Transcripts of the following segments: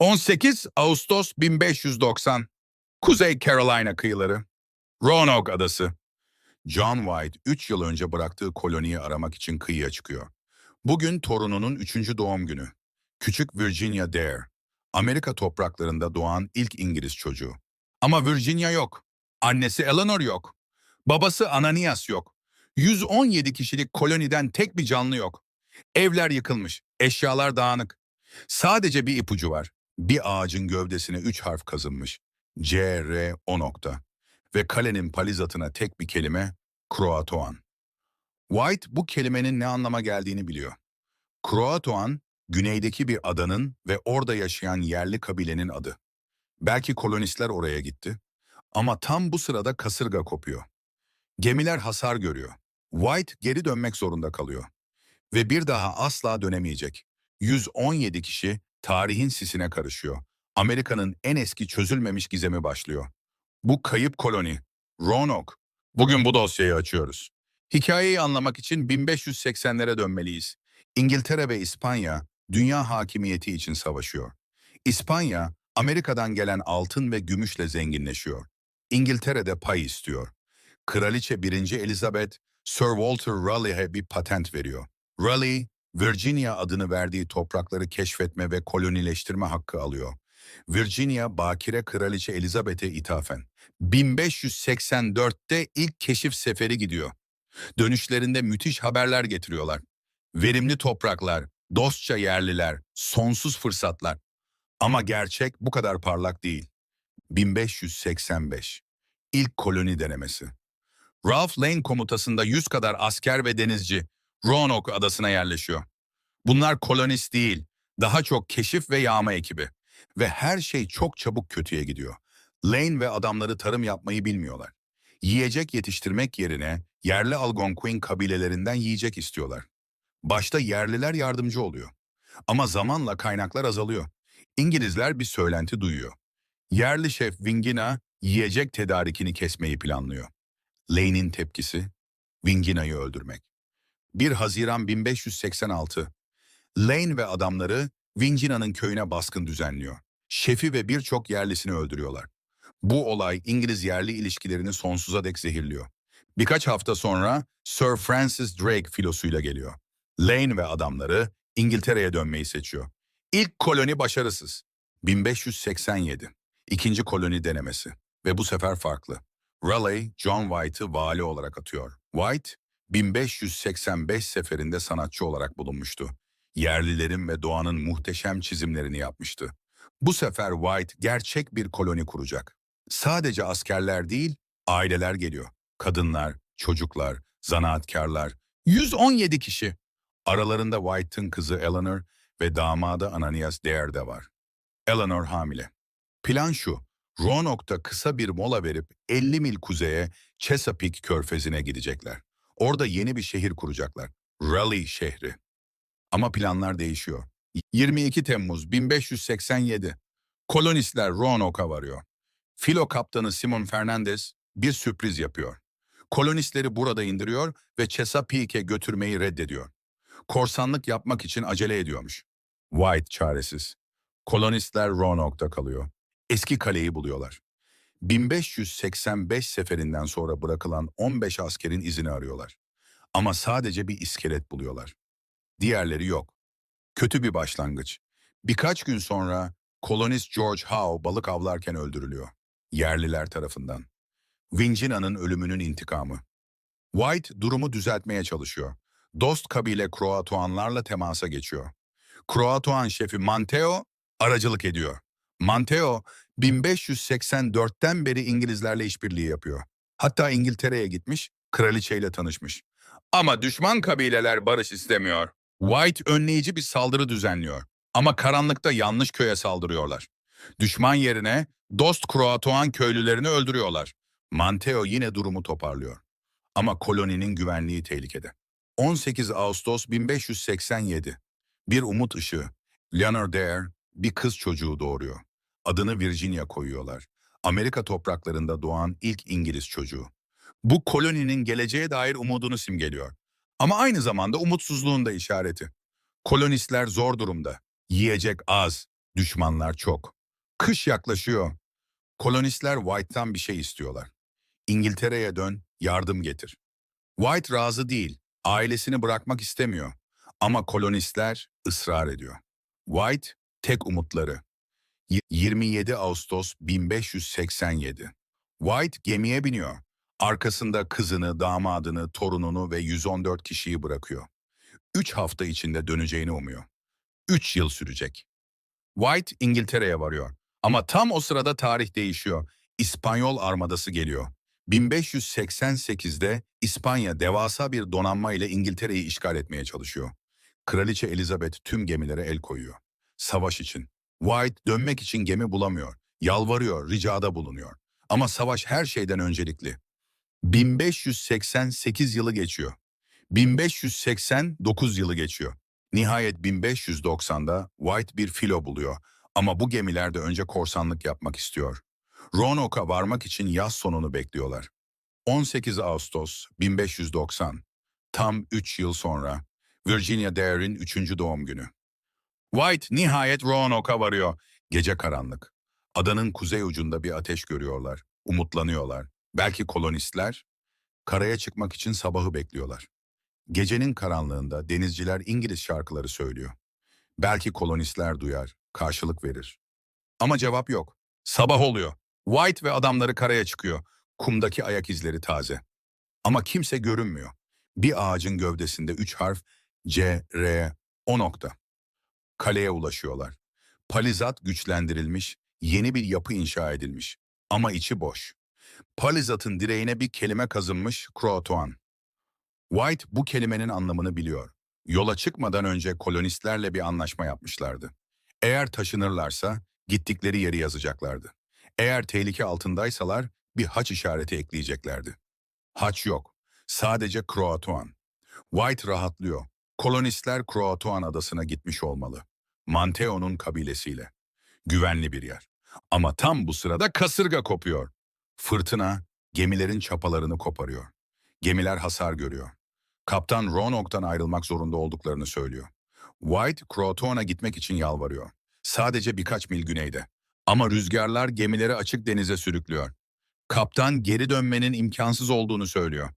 18 Ağustos 1590 Kuzey Carolina kıyıları Roanoke Adası John White 3 yıl önce bıraktığı koloniyi aramak için kıyıya çıkıyor. Bugün torununun 3. doğum günü. Küçük Virginia Dare. Amerika topraklarında doğan ilk İngiliz çocuğu. Ama Virginia yok. Annesi Eleanor yok. Babası Ananias yok. 117 kişilik koloniden tek bir canlı yok. Evler yıkılmış, eşyalar dağınık. Sadece bir ipucu var. Bir ağacın gövdesine üç harf kazınmış. C, R, O nokta. Ve kalenin palizatına tek bir kelime, Kroatoan. White bu kelimenin ne anlama geldiğini biliyor. Kroatoan, güneydeki bir adanın ve orada yaşayan yerli kabilenin adı. Belki kolonistler oraya gitti. Ama tam bu sırada kasırga kopuyor. Gemiler hasar görüyor. White geri dönmek zorunda kalıyor. Ve bir daha asla dönemeyecek. 117 kişi tarihin sisine karışıyor. Amerika'nın en eski çözülmemiş gizemi başlıyor. Bu kayıp koloni, Roanoke. Bugün bu dosyayı açıyoruz. Hikayeyi anlamak için 1580'lere dönmeliyiz. İngiltere ve İspanya dünya hakimiyeti için savaşıyor. İspanya, Amerika'dan gelen altın ve gümüşle zenginleşiyor. İngiltere'de pay istiyor. Kraliçe 1. Elizabeth, Sir Walter Raleigh'e bir patent veriyor. Raleigh, Virginia adını verdiği toprakları keşfetme ve kolonileştirme hakkı alıyor. Virginia, Bakire Kraliçe Elizabeth'e ithafen. 1584'te ilk keşif seferi gidiyor. Dönüşlerinde müthiş haberler getiriyorlar. Verimli topraklar, dostça yerliler, sonsuz fırsatlar. Ama gerçek bu kadar parlak değil. 1585. İlk koloni denemesi. Ralph Lane komutasında 100 kadar asker ve denizci Roanoke adasına yerleşiyor. Bunlar kolonist değil, daha çok keşif ve yağma ekibi. Ve her şey çok çabuk kötüye gidiyor. Lane ve adamları tarım yapmayı bilmiyorlar. Yiyecek yetiştirmek yerine yerli Algonquin kabilelerinden yiyecek istiyorlar. Başta yerliler yardımcı oluyor. Ama zamanla kaynaklar azalıyor. İngilizler bir söylenti duyuyor. Yerli şef Wingina yiyecek tedarikini kesmeyi planlıyor. Lane'in tepkisi, Wingina'yı öldürmek. 1 Haziran 1586. Lane ve adamları Wingina'nın köyüne baskın düzenliyor. Şefi ve birçok yerlisini öldürüyorlar. Bu olay İngiliz yerli ilişkilerini sonsuza dek zehirliyor. Birkaç hafta sonra Sir Francis Drake filosuyla geliyor. Lane ve adamları İngiltere'ye dönmeyi seçiyor. İlk koloni başarısız. 1587. İkinci koloni denemesi. Ve bu sefer farklı. Raleigh, John White'ı vali olarak atıyor. White, 1585 seferinde sanatçı olarak bulunmuştu. Yerlilerin ve doğanın muhteşem çizimlerini yapmıştı. Bu sefer White gerçek bir koloni kuracak. Sadece askerler değil, aileler geliyor. Kadınlar, çocuklar, zanaatkarlar. 117 kişi. Aralarında White'ın kızı Eleanor ve damadı Ananias Dare de var. Eleanor hamile. Plan şu, Roanoke'da kısa bir mola verip 50 mil kuzeye Chesapeake körfezine gidecekler. Orada yeni bir şehir kuracaklar. Raleigh şehri. Ama planlar değişiyor. 22 Temmuz 1587. Kolonistler Roanoke'a varıyor. Filo kaptanı Simon Fernandez bir sürpriz yapıyor. Kolonistleri burada indiriyor ve Chesapeake'e götürmeyi reddediyor. Korsanlık yapmak için acele ediyormuş. White çaresiz. Kolonistler Roanoke'da kalıyor. Eski kaleyi buluyorlar. 1585 seferinden sonra bırakılan 15 askerin izini arıyorlar. Ama sadece bir iskelet buluyorlar. Diğerleri yok. Kötü bir başlangıç. Birkaç gün sonra kolonist George Howe balık avlarken öldürülüyor. Yerliler tarafından. Wingina'nın ölümünün intikamı. White durumu düzeltmeye çalışıyor. Dost kabile Kroatoanlarla temasa geçiyor. Kroatoan şefi Manteo aracılık ediyor. Manteo 1584'ten beri İngilizlerle işbirliği yapıyor. Hatta İngiltere'ye gitmiş, kraliçeyle tanışmış. Ama düşman kabileler barış istemiyor. White önleyici bir saldırı düzenliyor. Ama karanlıkta yanlış köye saldırıyorlar. Düşman yerine dost Kroatoan köylülerini öldürüyorlar. Manteo yine durumu toparlıyor. Ama koloninin güvenliği tehlikede. 18 Ağustos 1587. Bir umut ışığı. Leonard Dare bir kız çocuğu doğuruyor. Adını Virginia koyuyorlar. Amerika topraklarında doğan ilk İngiliz çocuğu. Bu koloninin geleceğe dair umudunu simgeliyor. Ama aynı zamanda umutsuzluğun da işareti. Kolonistler zor durumda. Yiyecek az, Düşmanlar çok. Kış yaklaşıyor. Kolonistler White'tan bir şey istiyorlar. İngiltere'ye dön, yardım getir. White razı değil, ailesini bırakmak istemiyor. Ama kolonistler ısrar ediyor. White, tek umutları. Y- 27 Ağustos 1587. White gemiye biniyor. Arkasında kızını, damadını, torununu ve 114 kişiyi bırakıyor. Üç hafta içinde döneceğini umuyor. Üç yıl sürecek. White İngiltere'ye varıyor. Ama tam o sırada tarih değişiyor. İspanyol armadası geliyor. 1588'de İspanya devasa bir donanma ile İngiltere'yi işgal etmeye çalışıyor. Kraliçe Elizabeth tüm gemilere el koyuyor. Savaş için. White dönmek için gemi bulamıyor. Yalvarıyor, ricada bulunuyor. Ama savaş her şeyden öncelikli. 1588 yılı geçiyor. 1589 yılı geçiyor. Nihayet 1590'da White bir filo buluyor. Ama bu gemiler de önce korsanlık yapmak istiyor. Roanoke'a varmak için yaz sonunu bekliyorlar. 18 Ağustos 1590, tam 3 yıl sonra Virginia Dare'in 3. doğum günü. White nihayet Roanoke'a varıyor. Gece karanlık. Adanın kuzey ucunda bir ateş görüyorlar. Umutlanıyorlar. Belki kolonistler karaya çıkmak için sabahı bekliyorlar. Gecenin karanlığında denizciler İngiliz şarkıları söylüyor. Belki kolonistler duyar, karşılık verir. Ama cevap yok. Sabah oluyor. White ve adamları karaya çıkıyor. Kumdaki ayak izleri taze. Ama kimse görünmüyor. Bir ağacın gövdesinde üç harf C, R, O nokta. Kaleye ulaşıyorlar. Palizat güçlendirilmiş, yeni bir yapı inşa edilmiş. Ama içi boş. Palizatın direğine bir kelime kazınmış, Croatoan. White bu kelimenin anlamını biliyor. Yola çıkmadan önce kolonistlerle bir anlaşma yapmışlardı. Eğer taşınırlarsa gittikleri yeri yazacaklardı. Eğer tehlike altındaysalar bir haç işareti ekleyeceklerdi. Haç yok. Sadece Croatoan. White rahatlıyor. Kolonistler Croatoan adasına gitmiş olmalı. Manteo'nun kabilesiyle. Güvenli bir yer. Ama tam bu sırada kasırga kopuyor. Fırtına gemilerin çapalarını koparıyor. Gemiler hasar görüyor. Kaptan Roanoke'dan ayrılmak zorunda olduklarını söylüyor. White, Croatoan'a gitmek için yalvarıyor. Sadece birkaç mil güneyde. Ama rüzgarlar gemileri açık denize sürüklüyor. Kaptan geri dönmenin imkansız olduğunu söylüyor.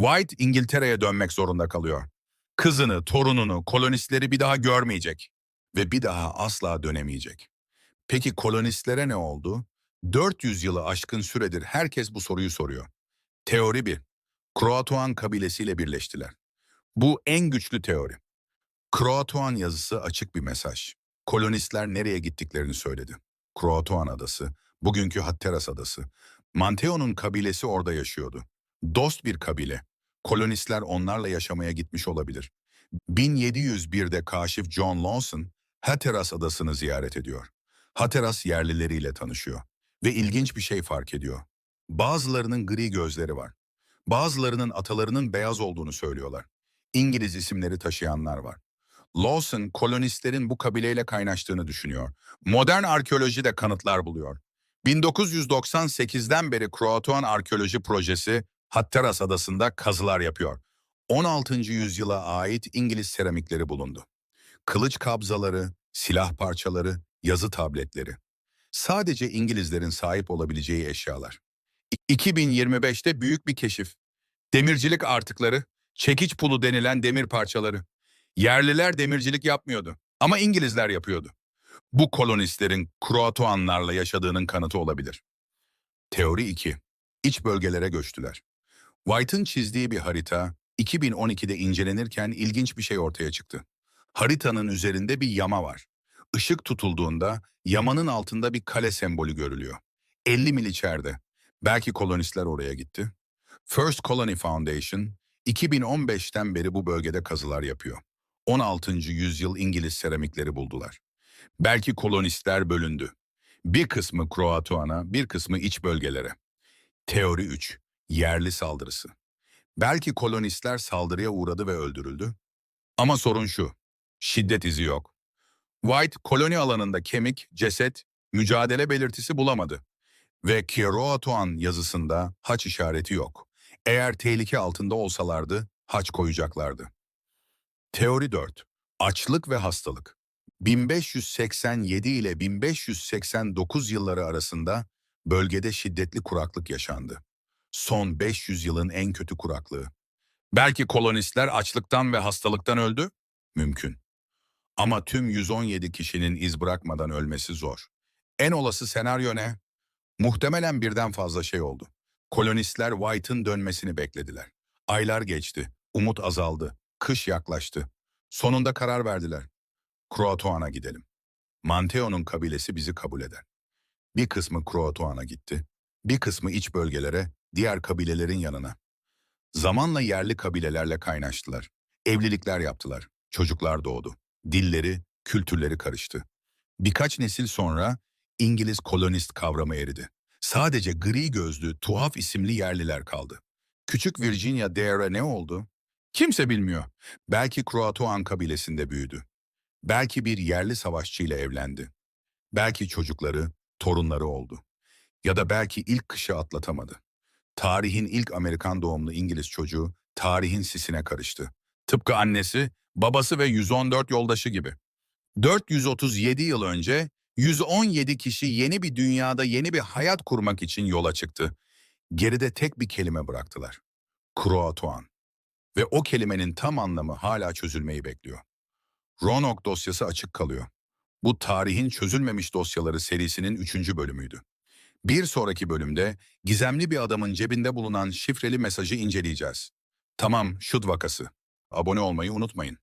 White İngiltere'ye dönmek zorunda kalıyor. Kızını, torununu, kolonistleri bir daha görmeyecek. Ve bir daha asla dönemeyecek. Peki kolonistlere ne oldu? 400 yılı aşkın süredir herkes bu soruyu soruyor. Teori 1. Croatoan kabilesiyle birleştiler. Bu en güçlü teori. Croatoan yazısı açık bir mesaj. Kolonistler nereye gittiklerini söyledi. Croatoan adası, bugünkü Hatteras adası. Manteo'nun kabilesi orada yaşıyordu. Dost bir kabile. Kolonistler onlarla yaşamaya gitmiş olabilir. 1701'de kaşif John Lawson, Hatteras adasını ziyaret ediyor. Hatteras yerlileriyle tanışıyor ve ilginç bir şey fark ediyor. Bazılarının gri gözleri var. Bazılarının atalarının beyaz olduğunu söylüyorlar. İngiliz isimleri taşıyanlar var. Lawson, kolonistlerin bu kabileyle kaynaştığını düşünüyor. Modern arkeoloji de kanıtlar buluyor. 1998'den beri Croatoan Arkeoloji Projesi Hatteras Adası'nda kazılar yapıyor. 16. yüzyıla ait İngiliz seramikleri bulundu. Kılıç kabzaları, silah parçaları, yazı tabletleri. Sadece İngilizlerin sahip olabileceği eşyalar. 2025'te büyük bir keşif. Demircilik artıkları, çekiç pulu denilen demir parçaları. Yerliler demircilik yapmıyordu ama İngilizler yapıyordu. Bu kolonistlerin Kroatoanlarla yaşadığının kanıtı olabilir. Teori 2. İç bölgelere göçtüler. White'ın çizdiği bir harita 2012'de incelenirken ilginç bir şey ortaya çıktı. Haritanın üzerinde bir yama var. Işık tutulduğunda yamanın altında bir kale sembolü görülüyor. 50 mil içeride. Belki kolonistler oraya gitti. First Colony Foundation 2015'ten beri bu bölgede kazılar yapıyor. 16. yüzyıl İngiliz seramikleri buldular. Belki kolonistler bölündü. Bir kısmı Kroatoan'a, bir kısmı iç bölgelere. Teori 3. Yerli saldırısı. Belki kolonistler saldırıya uğradı ve öldürüldü. Ama sorun şu. Şiddet izi yok. White koloni alanında kemik, ceset, mücadele belirtisi bulamadı. Ve Kiroatoan yazısında haç işareti yok. Eğer tehlike altında olsalardı haç koyacaklardı. Teori 4. Açlık ve hastalık. 1587 ile 1589 yılları arasında bölgede şiddetli kuraklık yaşandı. Son 500 yılın en kötü kuraklığı. Belki kolonistler açlıktan ve hastalıktan öldü? Mümkün. Ama tüm 117 kişinin iz bırakmadan ölmesi zor. En olası senaryo ne? Muhtemelen birden fazla şey oldu. Kolonistler White'ın dönmesini beklediler. Aylar geçti, umut azaldı, kış yaklaştı. Sonunda karar verdiler. Croatoan'a gidelim. Manteo'nun kabilesi bizi kabul eder. Bir kısmı Croatoan'a gitti, bir kısmı iç bölgelere, diğer kabilelerin yanına. Zamanla yerli kabilelerle kaynaştılar. Evlilikler yaptılar. Çocuklar doğdu. Dilleri, kültürleri karıştı. Birkaç nesil sonra İngiliz kolonist kavramı eridi. Sadece gri gözlü, tuhaf isimli yerliler kaldı. Küçük Virginia Dare'a ne oldu? Kimse bilmiyor. Belki Croatoan kabilesinde büyüdü. Belki bir yerli savaşçıyla evlendi. Belki çocukları, torunları oldu. Ya da belki ilk kışı atlatamadı. Tarihin ilk Amerikan doğumlu İngiliz çocuğu tarihin sisine karıştı. Tıpkı annesi, babası ve 114 yoldaşı gibi. 437 yıl önce 117 kişi yeni bir dünyada yeni bir hayat kurmak için yola çıktı. Geride tek bir kelime bıraktılar. Croatoan. Ve o kelimenin tam anlamı hala çözülmeyi bekliyor. Roanoke dosyası açık kalıyor. Bu tarihin çözülmemiş dosyaları serisinin üçüncü bölümüydü. Bir sonraki bölümde gizemli bir adamın cebinde bulunan şifreli mesajı inceleyeceğiz. Tamam, şut vakası. Abone olmayı unutmayın.